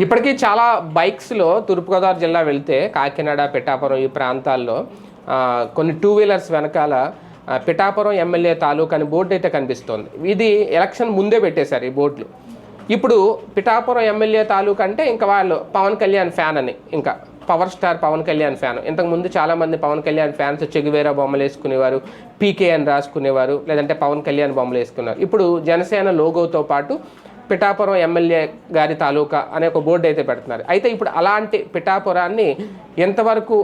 ఇప్పటికీ చాలా బైక్స్లో తూర్పుగోదావరి జిల్లా వెళ్తే కాకినాడ పిఠాపురం ఈ ప్రాంతాల్లో కొన్ని టూ వీలర్స్ వెనకాల పిఠాపురం ఎమ్మెల్యే తాలూకు అని బోర్డు అయితే కనిపిస్తోంది. ఇది ఎలక్షన్ ముందే పెట్టేశారు ఈ బోర్డులు. ఇప్పుడు పిఠాపురం ఎమ్మెల్యే తాలూకు అంటే ఇంకా వాళ్ళు పవన్ కళ్యాణ్ ఫ్యాన్ అని ఇంకా power star Pavan Kalyan fan. ఇంతకుముందు చాలామంది పవన్ కళ్యాణ్ ఫ్యాన్స్ చెగువేరా బొమ్మలు వేసుకునేవారు పీకే అని రాసుకునేవారు లేదంటే పవన్ కళ్యాణ్ బొమ్మలు వేసుకున్నారు. ఇప్పుడు జనసేన లోగోతో పాటు పిఠాపురం ఎమ్మెల్యే గారి తాలూకా అనే ఒక బోర్డు అయితే పెడుతున్నారు. అయితే ఇప్పుడు అలాంటి పిఠాపురాన్ని ఎంతవరకు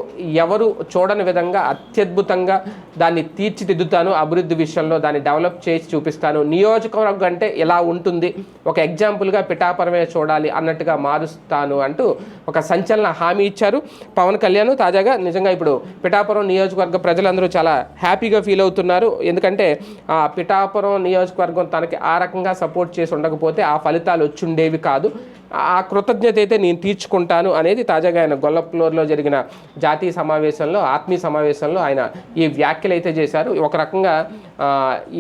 ఎవరు చూడని విధంగా అత్యద్భుతంగా దాన్ని తీర్చిదిద్దుతాను అభివృద్ధి విషయంలో దాన్ని డెవలప్ చేసి చూపిస్తాను నియోజకవర్గం అంటే ఇలా ఉంటుంది ఒక ఎగ్జాంపుల్గా పిఠాపురమే చూడాలి అన్నట్టుగా మారుస్తాను అంటూ ఒక సంచలన హామీ ఇచ్చారు. పవన్ కళ్యాణ్ తాజాగా నిజంగా ఇప్పుడు పిఠాపురం నియోజకవర్గ ప్రజలందరూ చాలా హ్యాపీగా ఫీల్ అవుతున్నారు. ఎందుకంటే ఆ పిఠాపురం నియోజకవర్గం తనకి ఆ రకంగా సపోర్ట్ చేసి ఉండకపోతే ఆ ఫలితాలు వచ్చుండేవి కాదు. ఆ కృతజ్ఞత అయితే నేను తీర్చుకుంటాను అనేది తాజాగా ఆయన గొల్లఫ్లోర్లో జరిగిన జాతీయ సమావేశంలో ఆత్మీయ సమావేశంలో ఆయన ఈ వ్యాఖ్యలు అయితే చేశారు. ఒక రకంగా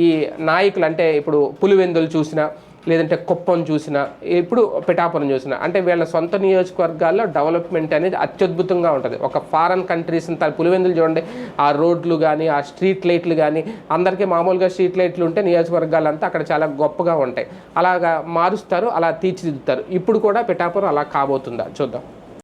ఈ నాయకులు అంటే ఇప్పుడు పులివెందులు చూసినా లేదంటే కుప్పం చూసినా ఇప్పుడు పిఠాపురం చూసినా అంటే వీళ్ళ సొంత నియోజకవర్గాల్లో డెవలప్మెంట్ అనేది అత్యద్భుతంగా ఉంటుంది. ఒక ఫారెన్ కంట్రీస్ తన పులివెందులు చూడండి ఆ రోడ్లు కానీ ఆ స్ట్రీట్ లైట్లు కానీ అందరికీ మామూలుగా స్ట్రీట్ లైట్లు ఉంటే నియోజకవర్గాలంతా అక్కడ చాలా గొప్పగా ఉంటాయి. అలాగా మారుస్తారు అలా తీర్చిదిద్దుతారు. ఇప్పుడు కూడా పిఠాపురం అలా కాబోతుందా? చూద్దాం.